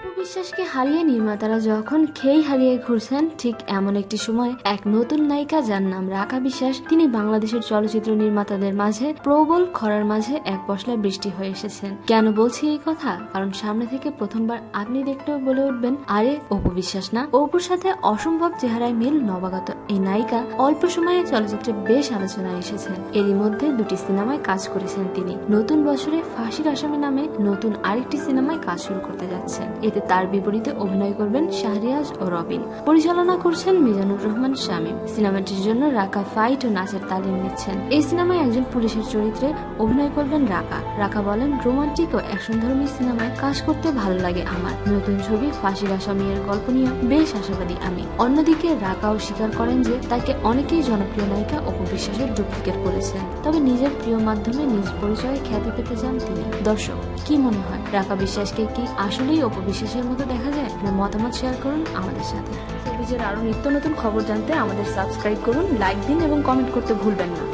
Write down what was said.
অপু বিশ্বাসকে হারিয়ে নির্মাতারা যখন খেই হারিয়ে ঘুরছেন, ঠিক এমন একটি সময় এক নতুন নায়িকা যার নাম রাকা বিশ্বাস, তিনি বাংলাদেশের চলচ্চিত্র নির্মাতাদের মাঝে প্রবল খরার মাঝে এক পশলা বৃষ্টি হয়ে এসেছেন। কেন বলছি এই কথা? কারণ সামনে থেকে প্রথমবার আপনি দেখলেও বলে উঠবেন, আরে অপু বিশ্বাস না। অপুর সাথে অসম্ভব চেহারায় মিল নবাগত এই নায়িকা অল্প সময়ে চলচ্চিত্রে বেশ আলোচনায় এসেছেন। এরই মধ্যে দুটি সিনেমায় কাজ করেছেন তিনি। নতুন বছরে ফাঁসির আসামি নামে নতুন আরেকটি সিনেমায় কাজ শুরু করতে যাচ্ছেন। এতে তার বিপরীতে অভিনয় করবেন শাহরিয়াজ ও রবিন। পরিচালনা করছেন মিজানুর রহমান, শামীম। সিনেমাটির জন্য রাকা ফাইট ও নাচের তালিম নিচ্ছেন। এই সিনেমায় একজন পুলিশের চরিত্রে অভিনয় করবেন রাকা। রাকা বলেন, রোমান্টিক ও অ্যাকশনধর্মী সিনেমায় কাজ করতে ভালো লাগে আমার। নতুন ছবি ফাঁসির আসামি এর গল্প নিয়ে বেশ আশাবাদী আমি। অন্যদিকে রাকাও স্বীকার করেন যে তাকে অনেকেই জনপ্রিয় নায়িকা অপু বিশ্বাসের ডুপ্লিকেট করেছেন। তবে নিজের প্রিয় মাধ্যমে নিজ পরিচয়ে খ্যাতি পেতে চান তিনি। দর্শক, কি মনে হয়? রাকা বিশ্বাসকে কি আসলেই অপু বিশ্বাসের মতো দেখা যায়? আপনার মতামত শেয়ার করুন আমাদের সাথে। ছবিজের আরও নিত্য নতুন খবর জানতে আমাদের সাবস্ক্রাইব করুন লাইক দিন এবং কমেন্ট করতে ভুলবেন না।